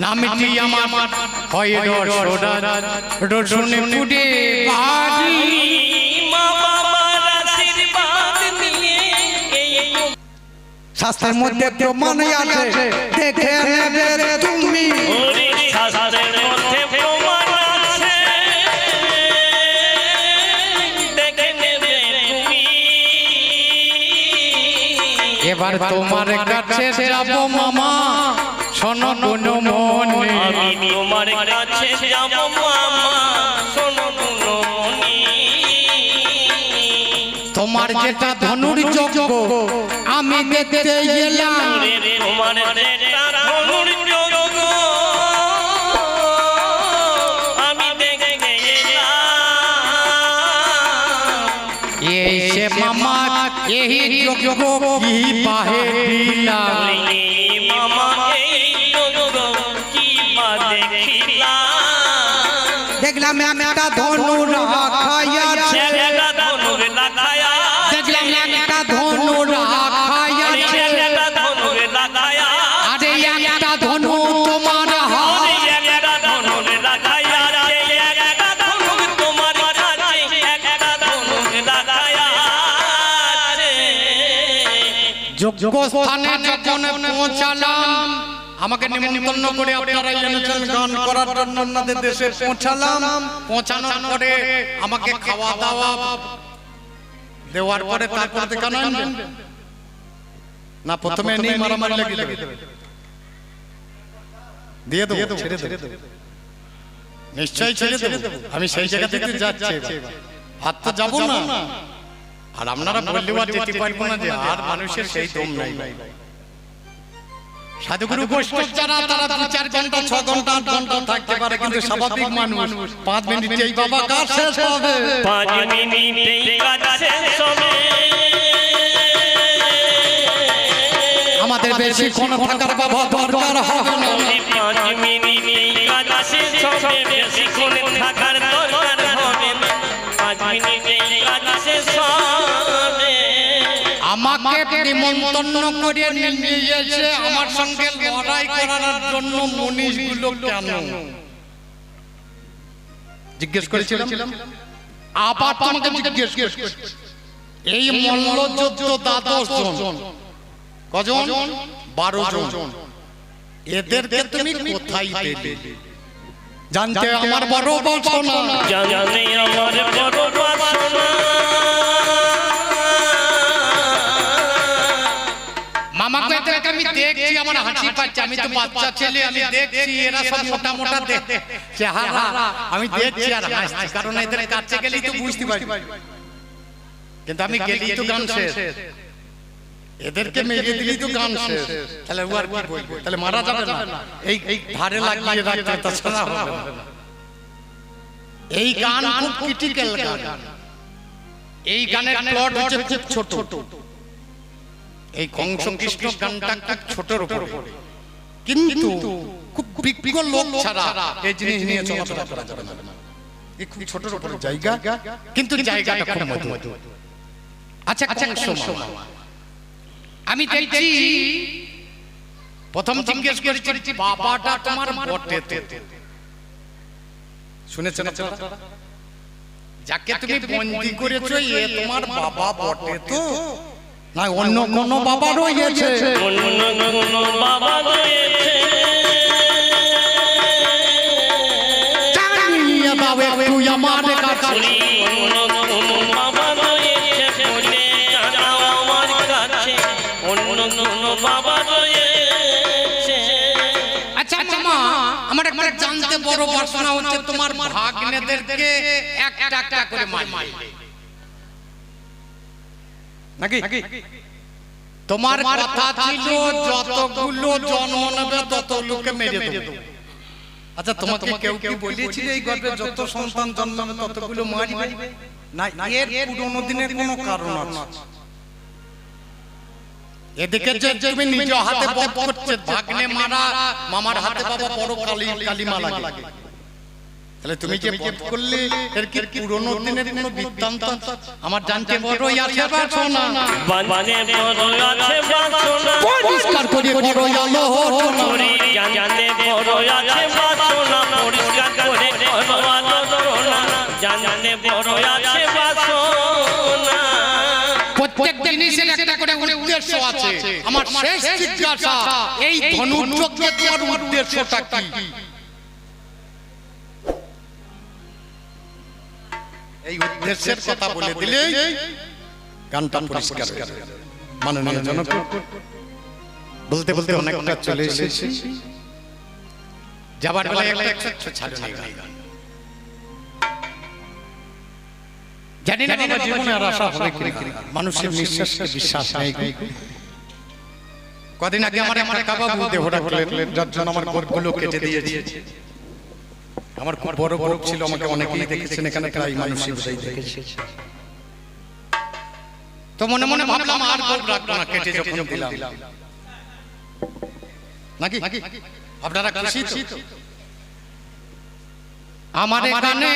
নামটি আমার হয় রসরা রসুনে শাস্ত্রের মধ্যে প্রমাণ আছে। দেখে নেবে তুমি। ওরে এবার তোমার কাছে যাব মামা। শোনো গুণ মনে। আমি তোমার কাছে যাব মামা। শোনো গুণমণি তোমার যেটা ধনুর যোগ্য আমি দেখতে গেলাম তোমার যেটা গেলাম এই সে মামা এই যোগ্য কি পাহে দিলাম ওরে মামা এই যোগ্য কি মা দেখিলাম দেখলাম একটা যোগ্য স্থানে যখন পৌঁছালাম আমাকে নিমন্ত্রণ করে আপনারা এনেছেন গান করার জন্য আপনাদের দেশে পৌঁছালাম পৌঁছানোর পরে আমাকে খাওয়া দাওয়া দেওয়ার পরে তারপরে না প্রথমে নেই মারামারি দিয়ে দেবো ছেড়ে দেবো। নিশ্চয়ই ছেড়ে দেবো। আমি সেই জায়গা থেকে যাচ্ছি। আর তো যাব না। আর আপনারা বললেও আর যেতে পারব না যে আর মানুষের সেই দম নাই। সাধুগুরু বৈষ্ণব যারা তারা দু চার ঘণ্টা ছ ঘণ্টা আট ঘণ্টা থাকতে পারে কিন্তু স্বাভাবিক মানুষ পাঁচ মিনিট এই বাবা কাজ শেষ হবে? পাঁচ মিনিটেই কাজ শেষ হবে? আমাদের বেশি কোন থাকার বাবা দরকার হবে না। পাঁচ মিনিটেই নিমন্ত্রণ করে নিয়ে গিয়েছে আমার সঙ্গে লড়াই করার জন্য মনীষগুলো কেন? জিজ্ঞেস করেছিলাম। আবার তোমাকে জিজ্ঞেস। এই মল্লযুদ্ধ দ্বাদশ জন। কজন? বারো জন। এদেরকে তুমি কোথায় পেলে? জানতে আমার বড় বাসনা জানে আমার বড় বাসনা আমি দেখছি আমার হাসি পাচ্ছে আমি তো বাচ্চা ছেলে আমি দেখছি এরা সব মোটা মোটা দেখতে চেহারা আমি দেখছি আর হাসছি কারণ এদের কাছে গেলেই তো বুঝতে পারি। কিন্তু আমি গেলেই তো গান শেষ। এদেরকে মেরে দিলেই তো গান শেষ। তাহলে ও আর কি বলব? তাহলে মারা যাবে না। এই এই ধারে লাগিয়ে রাখতে তাছাড়া হবে না। এই গান খুব ক্রিটিক্যাল গান। এই গানের প্লট হচ্ছে খুব ছোট। ছোট। এই কংস কৃষ্ণ গানটা খুব ছোটর উপরে কিন্তু খুব বিজ্ঞ লোক ছাড়া এই জিনিস নিয়ে চলাফেরা করা যাবে না। এই খুব ছোটর উপরে জায়গা কিন্তু জায়গাটা খুব মধু আচ্ছা কংস মামা। আমি দেখছি প্রথম জিজ্ঞেস করেছি বাবাটা তোমার শুনেছেন যাকে তুমি বন্দি করেছ এ তোমার বাবা বটে তো না অন্য কোন বাবা রয়েছে। অন্য কোনো বাবা রয়েছে। জানিয়ে দাও একটু আমার কাছে। অন্য কোনো বাবা রয়েছে বলে আমার কাছে। অন্য কোনো বাবা রয়েছে। আচ্ছা মামা আমার একটা জানতে বড় বাসনা হচ্ছে তোমার ভাগ্নেদেরকে একটা একটা করে মারলে। নাকি? তোমার কথা ছিল যতগুলো জন্ম নেবে তত লোকে মেরে দেবো। আচ্ছা তোমাকে কেউ কি বলেছিল এই গল্পে যত সন্তান জন্মাবে ততগুলো মারবে? না এর পুরোনো দিনের কোনো কারণ আছে। এদিকে যে তুমি নিজ হাতে বধ করছে ভাগ্নে মারা মামার হাতে বাবা বড় কালি কালিমা লাগে। তাহলে তুমি যে বধ করলে এর কি পুরনো দিনের কোনো বৃত্তান্ত? আমার জানতে বড়ই আছে বাসনা বানে বড় আছে বাসনা পরিষ্কার করে বড়ই আলো হটনা জানতে বড়ই আছে বাসনা পরিষ্কার করে বড়ই আলো হটনা জানতে বড় আছে বাসনা প্রত্যেক জিনিসের একটা করে উদ্দেশ্য আছে। আমার শেষ জিজ্ঞাসা এই ধনুর্যজ্ঞের উদ্দেশ্যটা কি? এই উদ্দেশ্যের কথা বলে দিলে গানটা পরিষ্কার মাননীয় জনক বলতে বলতে অনেকটা চলে এসেছি। যাবার বেলায় একটা ছোট্ট ছাড়ুন গান। জানি না বাবা জীবনে আর আশা হবে কিনা। মানুষের নিঃশ্বাসকে বিশ্বাস নেই। কদিন আগে আমার আমার কাবাবু দেহটা যার জন্য আমার গোটগুলো কেটে দিয়েছে। আমার খুব বড় বড় ছিল আমাকে অনেকেই দেখেছেন এখানে প্রায় মানুষই বোধহয় দেখেছে। তো মনে মনে ভাবলাম আর গোপ রাখব না কেটে যখন দিলাম। নাকি? আপনারা খুশি তো? আমার গানে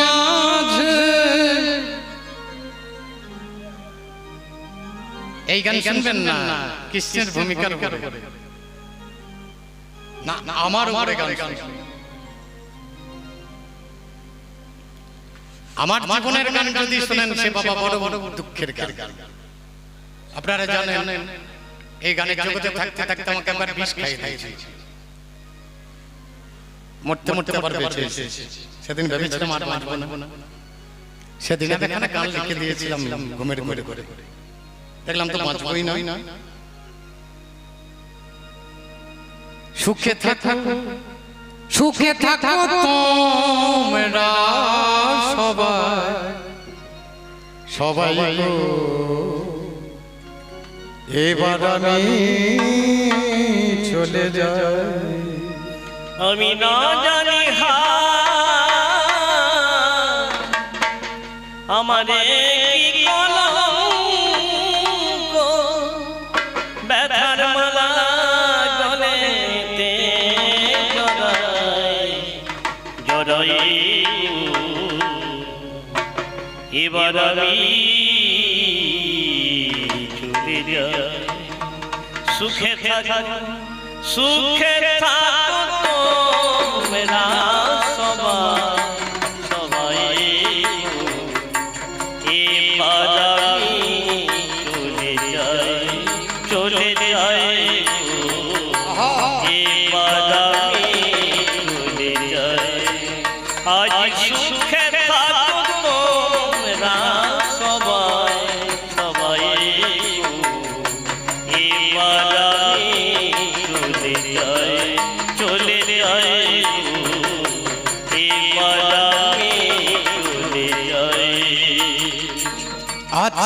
মাঝে এই গান শুনবেন না কৃষ্ণের ভূমিকার উপরে। না আমার উপরে গান আমার জীবনের গান যদি শোনেন সে বাবা বড় বড় দুঃখের গান। আপনারা জানেন এই গানের জগতে থাকতে থাকতে আমাকে একবার বিষ দিয়েছে। মরতে মরতে আবার বেঁচে এসেছি। সেদিন ভেবেছিলাম আর না। সেদিন আমি এখানে গান লিখে দিয়েছিলাম ঘুমের ঘুরে করে দেখলাম তো বাঁচবই না। সুখে থাকো সুখে থাকো তোমরা সবাই সবাই। এবার আমি চলে যাই আমি না জানি এবার আমি চলে যাই সুখে থাক সুখে থাকো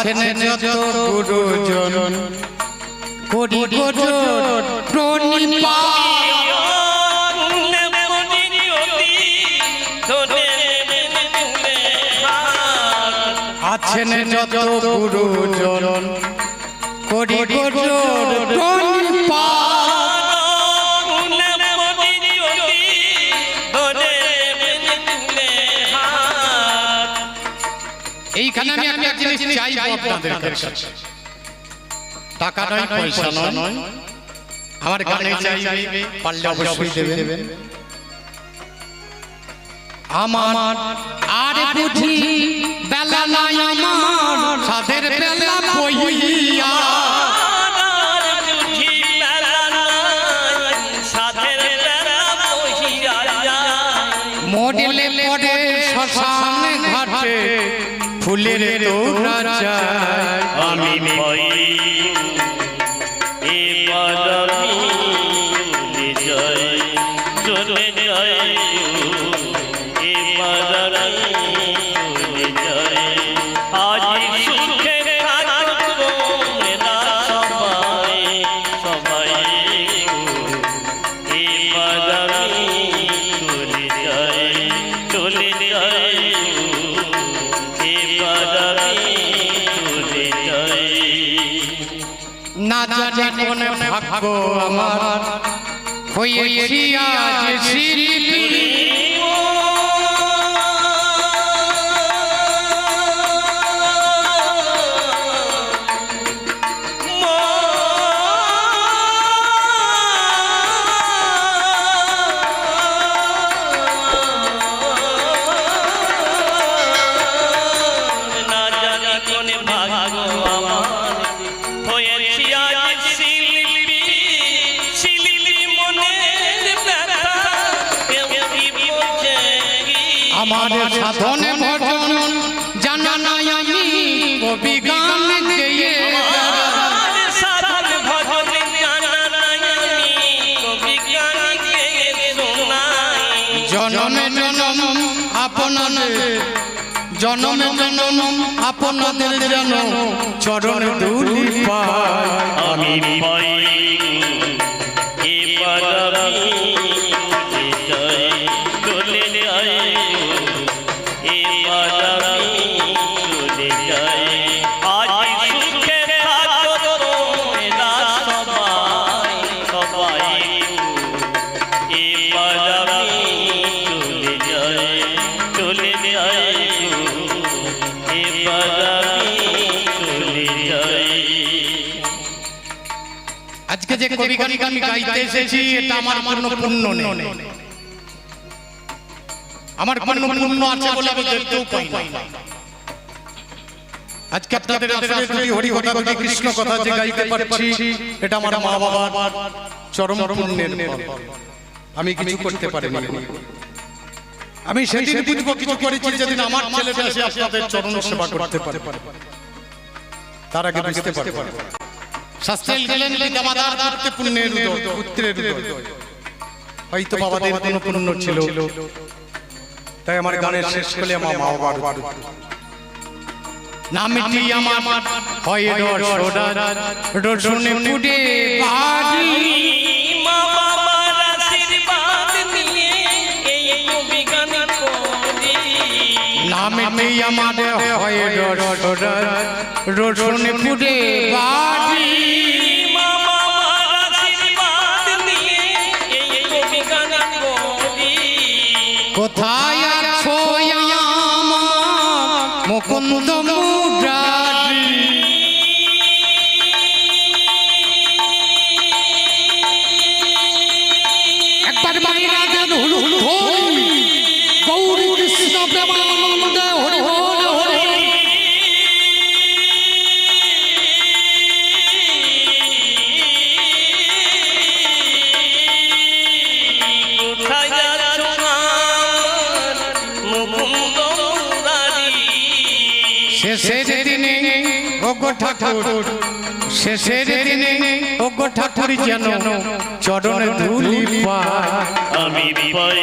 আছেন যত গুরুজন। কোটি কোটি প্রণিপাত। আছেন যত গুরুজন। কোটি কোটি চাইব আপনাদের কাছে। টাকা নয় পয়সা নয়। আমার গানে চাইবে পারলে অবশ্যই দেবেন। আমার আর বুঝি বেলা নাই আমার। সাধের আমি জানি কোন ভাগ্য আমার। হয়েছি আজ শিল্পী জনমে জনম আপনাদের জনমে জনম আপনাদের যেন চরণ দুলি পাই আমি পাই। এ আমি যে আমি গাইতে এসেছি এটা আমার কোনো পুণ্য নেই আমার কোনো পুণ্য আছে বলে আমি দেখতেও পাই না। আজকে আপনাদের আসলে হরি কথা যদি কৃষ্ণ কথা যে গাইতে পারছি এটা আমার মা বাবার চরম পুণ্যের আমি কিছু করতে পারিনি। আমি সেদিন বুঝব কিছু করেছি যেদিন আমার ছেলেটা এসে আপনাদের চরণ সেবা করতে পারে তার আগে বুঝতে পারবে। শাস্ত্রে গেলেন পিতামাতার পুণ্যের পুত্রের হয়তো বাবাদের কোনো পুণ্য ছিল। তাই আমার গানের শেষ করলে আমার মা বাবার নামটি আমার হয় রসুনে পুড়ে বাড়ি মা নামটি আমাদের হয় রসুনে পুড়ে বাড়ি ঠাকুর। শেষের দিনে ওগো ঠাকুর যেন চরণ ধুলি পায়। আমি পাই